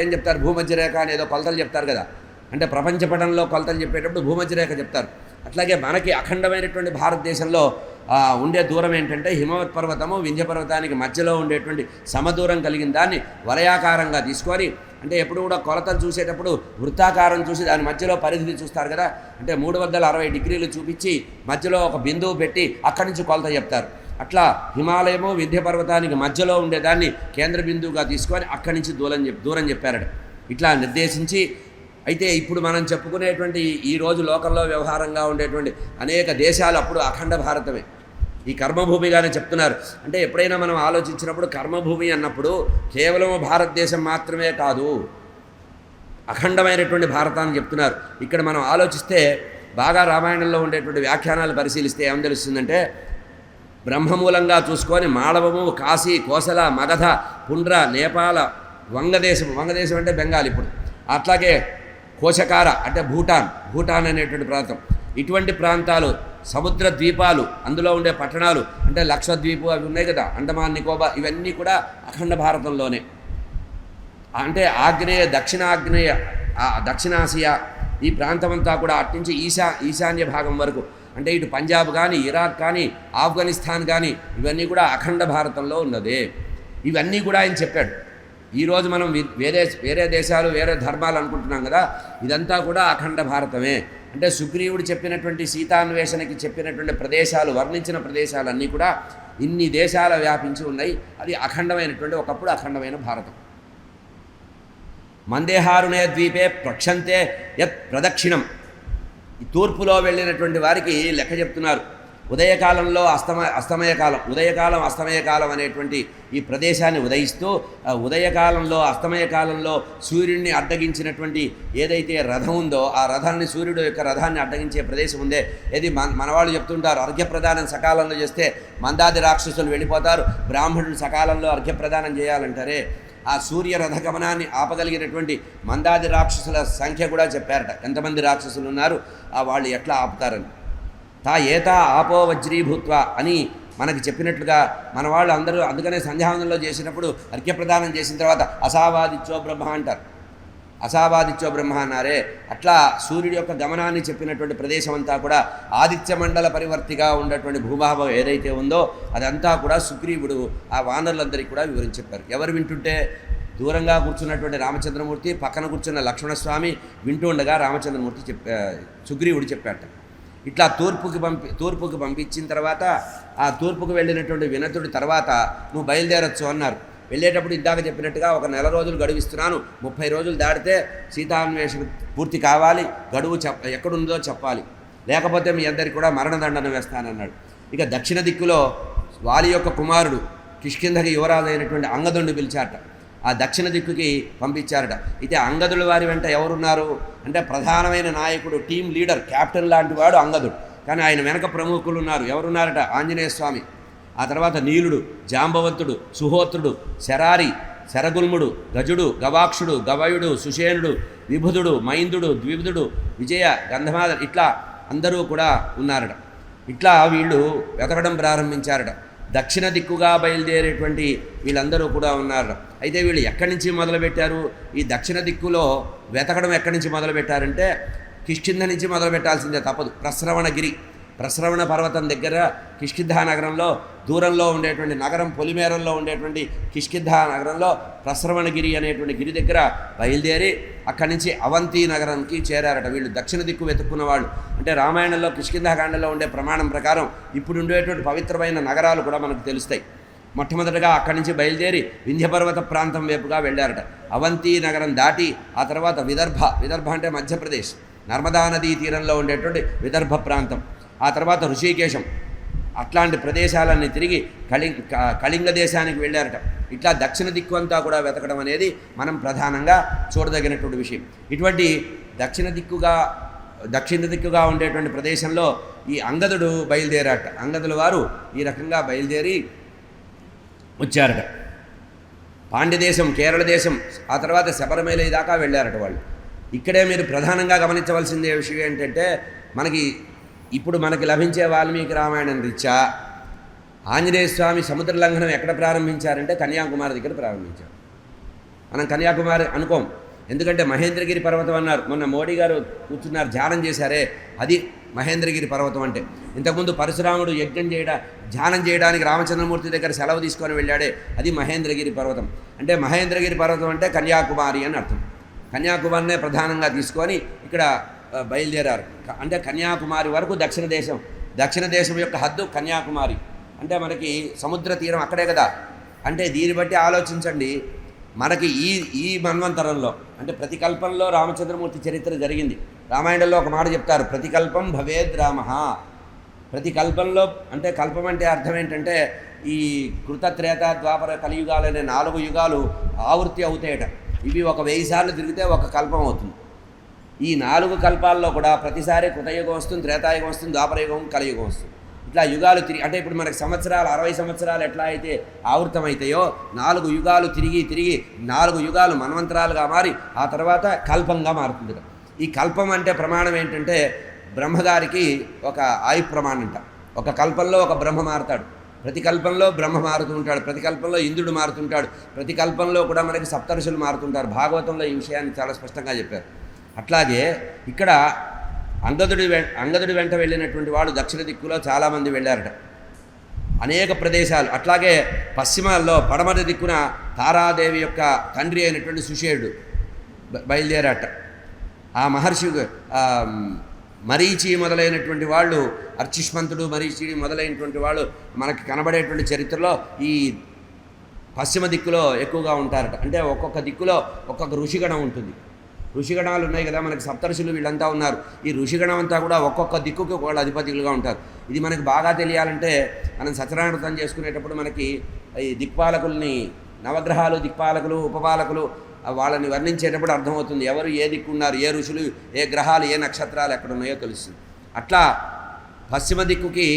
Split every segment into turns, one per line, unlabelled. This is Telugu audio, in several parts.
ఏం చెప్తారు? భూమధ్యరేఖ అని ఏదో కొలతలు చెప్తారు కదా. అంటే ప్రపంచ పటంలో కొలతలు చెప్పేటప్పుడు భూమధ్యరేఖ చెప్తారు. అట్లాగే మనకి అఖండమైనటువంటి భారతదేశంలో ఉండే దూరం ఏంటంటే హిమవత్ పర్వతము వింధ్య పర్వతానికి మధ్యలో ఉండేటువంటి సమదూరం కలిగిన దాన్ని వలయాకారంగా తీసుకొని అంటే ఎప్పుడు కూడా కొలతలు చూసేటప్పుడు వృత్తాకారం చూసి దాని మధ్యలో పరిధిని చూస్తారు కదా. అంటే మూడు వందల అరవై డిగ్రీలు చూపించి మధ్యలో ఒక బిందువు పెట్టి అక్కడి నుంచి కొలత చెప్తారు. అట్లా హిమాలయము వింధ్య పర్వతానికి మధ్యలో ఉండేదాన్ని కేంద్ర బిందువుగా తీసుకొని అక్కడి నుంచి దూరం చెప్ దూరం చెప్పారట. ఇట్లా నిర్దేశించి అయితే ఇప్పుడు మనం చెప్పుకునేటువంటి ఈ రోజు లోకంలో వ్యవహారంగా ఉండేటువంటి అనేక దేశాలు అప్పుడు అఖండ భారతమే. ఈ కర్మభూమిగానే చెప్తున్నారు. అంటే ఎప్పుడైనా మనం ఆలోచించినప్పుడు కర్మభూమి అన్నప్పుడు కేవలం భారతదేశం మాత్రమే కాదు అఖండమైనటువంటి భారతాన్ని చెప్తున్నారు. ఇక్కడ మనం ఆలోచిస్తే బాగా రామాయణంలో ఉండేటువంటి వ్యాఖ్యానాలు పరిశీలిస్తే ఏం తెలుస్తుందంటే బ్రహ్మమూలంగా చూసుకొని మాళవము కాశీ కోసల మగధ పుండ్ర నేపాల వంగదేశం వంగదేశం అంటే బెంగాల్ ఇప్పుడు. అట్లాగే కోశకార అంటే భూటాన్. భూటాన్ అనేటువంటి ప్రాంతం. ఇటువంటి ప్రాంతాలు సముద్ర ద్వీపాలు అందులో ఉండే పట్టణాలు అంటే లక్షద్వీపు అవి ఉన్నాయి కదా అండమాన్ నికోబార్ ఇవన్నీ కూడా అఖండ భారతంలోనే. అంటే ఆగ్నేయ దక్షిణాగ్నేయ దక్షిణాసియా ఈ ప్రాంతమంతా కూడా అట్నుంచి ఈశా ఈశాన్య భాగం వరకు. అంటే ఇటు పంజాబ్ కానీ ఇరాక్ కానీ ఆఫ్ఘనిస్తాన్ కానీ ఇవన్నీ కూడా అఖండ భారతంలో ఉన్నదే. ఇవన్నీ కూడా ఆయన చెప్పాడు. ఈరోజు మనం వేరే వేరే దేశాలు వేరే ధర్మాలు అనుకుంటున్నాం కదా ఇదంతా కూడా అఖండ భారతమే. అంటే సుగ్రీవుడు చెప్పినటువంటి సీతాన్వేషణకి చెప్పినటువంటి ప్రదేశాలు వర్ణించిన ప్రదేశాలన్నీ కూడా ఇన్ని దేశాల వ్యాపించి ఉన్నాయి. అది అఖండమైనటువంటి ఒకప్పుడు అఖండమైన భారతం. మందేహారుణే ద్వీపే ప్రక్షంతే యత్ ప్రదక్షిణం. తూర్పులో వెళ్ళినటువంటి వారికి లెక్క చెప్తున్నారు. ఉదయకాలంలో అస్తమ అస్తమయ కాలం ఉదయకాలం అస్తమయ కాలం అనేటువంటి ఈ ప్రదేశాన్ని ఉదయిస్తూ ఉదయకాలంలో అస్తమయ కాలంలో సూర్యుడిని అడ్డగించినటువంటి ఏదైతే రథం ఉందో ఆ రథాన్ని సూర్యుడు యొక్క రథాన్ని అడ్డగించే ప్రదేశం ఉందే. ఏది మన మనవాళ్ళు చెప్తుంటారు అర్ఘ్యప్రదానం సకాలంలో చేస్తే మందాది రాక్షసులు వెళ్ళిపోతారు బ్రాహ్మణులు సకాలంలో అర్ఘ్యప్రదానం చేయాలంటారే. ఆ సూర్య రథగమనాన్ని ఆపగలిగినటువంటి మందాది రాక్షసుల సంఖ్య కూడా చెప్పారట. ఎంతమంది రాక్షసులు ఉన్నారు? ఆ వాళ్ళు ఎట్లా ఆపుతారని. తా ఏతా ఆపో వజ్రీభూత్వ అని మనకి చెప్పినట్లుగా మన వాళ్ళు అందరూ అందుకనే సంధ్యావందనలో చేసినప్పుడు అర్ఘ్యప్రదానం చేసిన తర్వాత అసావాదిత్యో బ్రహ్మ అంటారు. అసావాదిత్యో బ్రహ్మ అన్నారే అట్లా సూర్యుడి యొక్క గమనాన్ని చెప్పినటువంటి ప్రదేశం అంతా కూడా ఆదిత్య మండల పరివర్తిగా ఉన్నటువంటి భూభావం ఏదైతే ఉందో అదంతా కూడా సుగ్రీవుడు ఆ వానరులందరికీ కూడా వివరించి చెప్పారు. ఎవరు వింటుంటే దూరంగా కూర్చున్నటువంటి రామచంద్రమూర్తి పక్కన కూర్చున్న లక్ష్మణస్వామి వింటూ ఉండగా రామచంద్రమూర్తి చెప్పా సుగ్రీవుడు చెప్పాట ఇట్లా తూర్పుకి పంపి తూర్పుకి పంపించిన తర్వాత ఆ తూర్పుకు వెళ్ళినటువంటి వినతుడి తర్వాత నువ్వు బయలుదేరచ్చు అన్నారు. వెళ్ళేటప్పుడు ఇందాక చెప్పినట్టుగా ఒక నెల రోజులు గడువిస్తున్నాను ముప్పై రోజులు దాటితే సీతాన్వేషణ పూర్తి కావాలి. గడువు చెప్ప ఎక్కడుందో చెప్పాలి. లేకపోతే మీ అందరికి కూడా మరణదండన వేస్తానన్నాడు. ఇక దక్షిణ దిక్కులో వాలి యొక్క కుమారుడు కిష్కింధకి యువరాజు అయినటువంటి అంగదుండి పిలిచారట. ఆ దక్షిణ దిక్కుకి పంపించారట. అయితే అంగదుల వారి వెంట ఎవరున్నారు? అంటే ప్రధానమైన నాయకుడు టీం లీడర్ క్యాప్టెన్ లాంటి వాడు అంగదుడు. కానీ ఆయన వెనక ప్రముఖులు ఉన్నారు ఎవరున్నారట? ఆంజనేయ స్వామి. ఆ తర్వాత నీలుడు జాంబవంతుడు సుహోత్రుడు శరారి శరగుల్ముడు గజుడు గవాక్షుడు గవయుడు సుషేనుడు విభుధుడు మైందుడు ద్విబుధుడు విజయ గంధమాద ఇట్లా అందరూ కూడా ఉన్నారట. ఇట్లా వీళ్ళు వెతకడం ప్రారంభించారట. దక్షిణ దిక్కుగా బయలుదేరేటువంటి వీళ్ళందరూ కూడా ఉన్నారు అయితే వీళ్ళు ఎక్కడి నుంచి మొదలుపెట్టారు? ఈ దక్షిణ దిక్కులో వెతకడం ఎక్కడి నుంచి మొదలుపెట్టారంటే కిష్కింధ నుంచి మొదలుపెట్టాల్సిందే తప్పదు. ప్రస్రవణగిరి ప్రస్రవణ పర్వతం దగ్గర కిష్కింధా నగరంలో దూరంలో ఉండేటువంటి నగరం పొలిమేరంలో ఉండేటువంటి కిష్కింధ నగరంలో ప్రసరవణగిరి అనేటువంటి గిరి దగ్గర బయలుదేరి అక్కడి నుంచి అవంతి నగరంకి చేరారట. వీళ్ళు దక్షిణ దిక్కు వెతుక్కున్న వాళ్ళు. అంటే రామాయణంలో కిష్కింధకాండలో ఉండే ప్రమాణం ప్రకారం ఇప్పుడు ఉండేటువంటి పవిత్రమైన నగరాలు కూడా మనకు తెలుస్తాయి. మొట్టమొదటగా అక్కడి నుంచి బయలుదేరి వింధ్యపర్వత ప్రాంతం వైపుగా వెళ్ళారట. అవంతి నగరం దాటి ఆ తర్వాత విదర్భ విదర్భ అంటే మధ్యప్రదేశ్. నర్మదా నదీ తీరంలో ఉండేటువంటి విదర్భ ప్రాంతం. ఆ తర్వాత ఋషికేశం. అట్లాంటి ప్రదేశాలన్నీ తిరిగి కళి క- కళింగ దేశానికి వెళ్ళారట. ఇట్లా దక్షిణ దిక్కు అంతా కూడా వెతకడం అనేది మనం ప్రధానంగా చూడదగినటువంటి విషయం. ఇటువంటి దక్షిణ దిక్కుగా దక్షిణ దిక్కుగా ఉండేటువంటి ప్రదేశంలో ఈ అంగదుడు బయలుదేరాట అంగదుల వారు ఈ రకంగా బయలుదేరి వచ్చారట. పాండ్యదేశం కేరళ దేశం ఆ తర్వాత శబరిమల దాకా వెళ్ళారట వాళ్ళు. ఇక్కడే మీరు ప్రధానంగా గమనించవలసిందే విషయం ఏంటంటే మనకి ఇప్పుడు మనకి లభించే వాల్మీకి రామాయణం రీత్యా ఆంజనేయ స్వామి సముద్ర లంఘనం ఎక్కడ ప్రారంభించారంటే కన్యాకుమారి దగ్గర ప్రారంభించారు. మనం కన్యాకుమారి అనుకోం. ఎందుకంటే మహేంద్రగిరి పర్వతం అన్నారు. మొన్న మోడీ గారు కూర్చున్నారు ధ్యానం చేశారే. అది మహేంద్రగిరి పర్వతం అంటే. ఇంతకుముందు పరశురాముడు యజ్ఞం చేయడా ధ్యానం చేయడానికి రామచంద్రమూర్తి దగ్గర సెలవు తీసుకొని వెళ్ళాడే అది మహేంద్రగిరి పర్వతం. అంటే మహేంద్రగిరి పర్వతం అంటే కన్యాకుమారి అని అర్థం. కన్యాకుమారినే ప్రధానంగా తీసుకొని ఇక్కడ బయలుదేరారు. అంటే కన్యాకుమారి వరకు దక్షిణ దేశం. దక్షిణ దేశం యొక్క హద్దు కన్యాకుమారి. అంటే మనకి సముద్ర తీరం అక్కడే కదా. అంటే దీన్ని బట్టి ఆలోచించండి. మనకి ఈ ఈ మన్వంతరంలో అంటే ప్రతికల్పంలో రామచంద్రమూర్తి చరిత్ర జరిగింది. రామాయణంలో ఒక మాట చెప్తారు ప్రతికల్పం భవేద్ రామ. ప్రతి కల్పంలో అంటే కల్పం అంటే అర్థం ఏంటంటే ఈ కృత త్రేత ద్వాపర కలియుగాలు అనే నాలుగు యుగాలు ఆవృత్తి అవుతాయట. ఇవి ఒక వెయ్యి సార్లు తిరిగితే ఒక కల్పం అవుతుంది. ఈ నాలుగు కల్పాల్లో కూడా ప్రతిసారి కృతయుగం వస్తుంది త్రేతాయుగం వస్తుంది ద్వాపరయుగం కలయుగం వస్తుంది. ఇట్లా యుగాలు తిరిగి అంటే ఇప్పుడు మనకు సంవత్సరాలు అరవై సంవత్సరాలు ఎట్లా అయితే ఆవృతమవుతాయో నాలుగు యుగాలు తిరిగి తిరిగి నాలుగు యుగాలు మన్వంతరాలుగా మారి ఆ తర్వాత కల్పంగా మారుతుంది ఈ కల్పం అంటే ప్రమాణం ఏంటంటే బ్రహ్మగారికి ఒక ఆయు ప్రమాణం అంట ఒక కల్పంలో ఒక బ్రహ్మ మారుతాడు. ప్రతి కల్పంలో బ్రహ్మ మారుతుంటాడు ప్రతి కల్పంలో ఇంద్రుడు మారుతుంటాడు ప్రతి కల్పంలో కూడా మనకి సప్తరుషులు మారుతుంటారు భాగవతంలో ఈ విషయాన్ని చాలా స్పష్టంగా చెప్పారు. అట్లాగే ఇక్కడ అంగదుడి వె అంగదుడి వెంట వెళ్ళినటువంటి వాళ్ళు దక్షిణ దిక్కులో చాలామంది వెళ్ళారట. అనేక ప్రదేశాలు. అట్లాగే పశ్చిమాల్లో పడమర దిక్కున తారాదేవి యొక్క తండ్రి అయినటువంటి సుషేయుడు బయలుదేరాట. ఆ మహర్షి మరీచి మొదలైనటువంటి వాళ్ళు అర్చిష్మంతుడు మరీచి మొదలైనటువంటి వాళ్ళు మనకి కనబడేటువంటి చరిత్రలో ఈ పశ్చిమ దిక్కులో ఎక్కువగా ఉంటారట. అంటే ఒక్కొక్క దిక్కులో ఒక్కొక్క ఋషిగణం ఉంటుంది. ఋషిగణాలు ఉన్నాయి కదా మనకి సప్తర్షులు వీళ్ళంతా ఉన్నారు. ఈ ఋషిగణం అంతా కూడా ఒక్కొక్క దిక్కుకి వాళ్ళ అధిపతులుగా ఉంటారు. ఇది మనకి బాగా తెలియాలంటే మనం సత్యనారాయణతం చేసుకునేటప్పుడు మనకి ఈ దిక్పాలకుల్ని నవగ్రహాలు దిక్పాలకులు ఉపపాలకులు వాళ్ళని వర్ణించేటప్పుడు అర్థమవుతుంది. ఎవరు ఏ దిక్కు ఉన్నారు ఏ ఋషులు ఏ గ్రహాలు ఏ నక్షత్రాలు ఎక్కడ ఉన్నాయో తెలుస్తుంది. అట్లా పశ్చిమ దిక్కుకి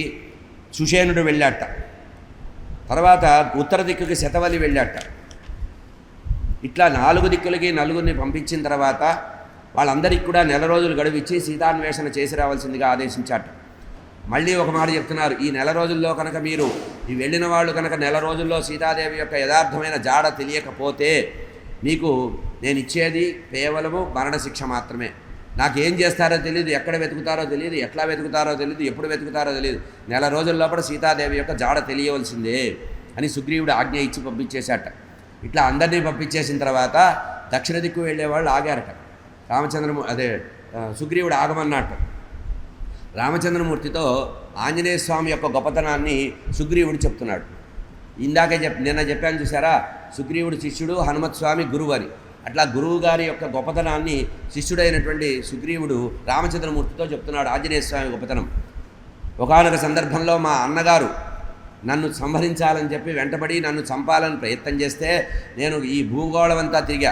సుషేనుడు వెళ్ళాట తర్వాత ఉత్తర దిక్కుకి శతవలి వెళ్ళాట ఇట్లా నాలుగు దిక్కులకి నలుగురిని పంపించిన తర్వాత వాళ్ళందరికీ కూడా నెల రోజులు గడువిచ్చి సీతాన్వేషణ చేసి రావాల్సిందిగా ఆదేశించాట మళ్ళీ ఒక మాట చెప్తున్నారు ఈ నెల రోజుల్లో కనుక మీరు ఈ వెళ్ళిన వాళ్ళు కనుక నెల రోజుల్లో సీతాదేవి యొక్క యథార్థమైన జాడ తెలియకపోతే మీకు నేను ఇచ్చేది కేవలము మరణశిక్ష మాత్రమే. నాకేం చేస్తారో తెలియదు ఎక్కడ వెతుకుతారో తెలియదు ఎట్లా వెతుకుతారో తెలియదు ఎప్పుడు వెతుకుతారో తెలియదు నెల రోజుల లోపల సీతాదేవి యొక్క జాడ తెలియవలసిందే అని సుగ్రీవుడు ఆజ్ఞ ఇచ్చి పంపించేశాట. ఇట్లా అందరినీ పంపించేసిన తర్వాత దక్షిణ దిక్కు వెళ్ళేవాళ్ళు ఆగారట. రామచంద్రము అదే సుగ్రీవుడు ఆగమన్నట్టు రామచంద్రమూర్తితో ఆంజనేయ స్వామి యొక్క గొప్పతనాన్ని సుగ్రీవుడు చెప్తున్నాడు. ఇందాకే చెప్ నిన్న చెప్పాను చూసారా? సుగ్రీవుడు శిష్యుడు హనుమత్ స్వామి గురువు అని అట్లా గురువు గారి యొక్క గొప్పతనాన్ని శిష్యుడైనటువంటి సుగ్రీవుడు రామచంద్రమూర్తితో చెప్తున్నాడు ఆంజనేయ స్వామి గొప్పతనం. ఒకనొక సందర్భంలో మా అన్నగారు నన్ను సంహరించాలని చెప్పి వెంటబడి నన్ను చంపాలని ప్రయత్నం చేస్తే నేను ఈ భూగోళం అంతా తిరిగా.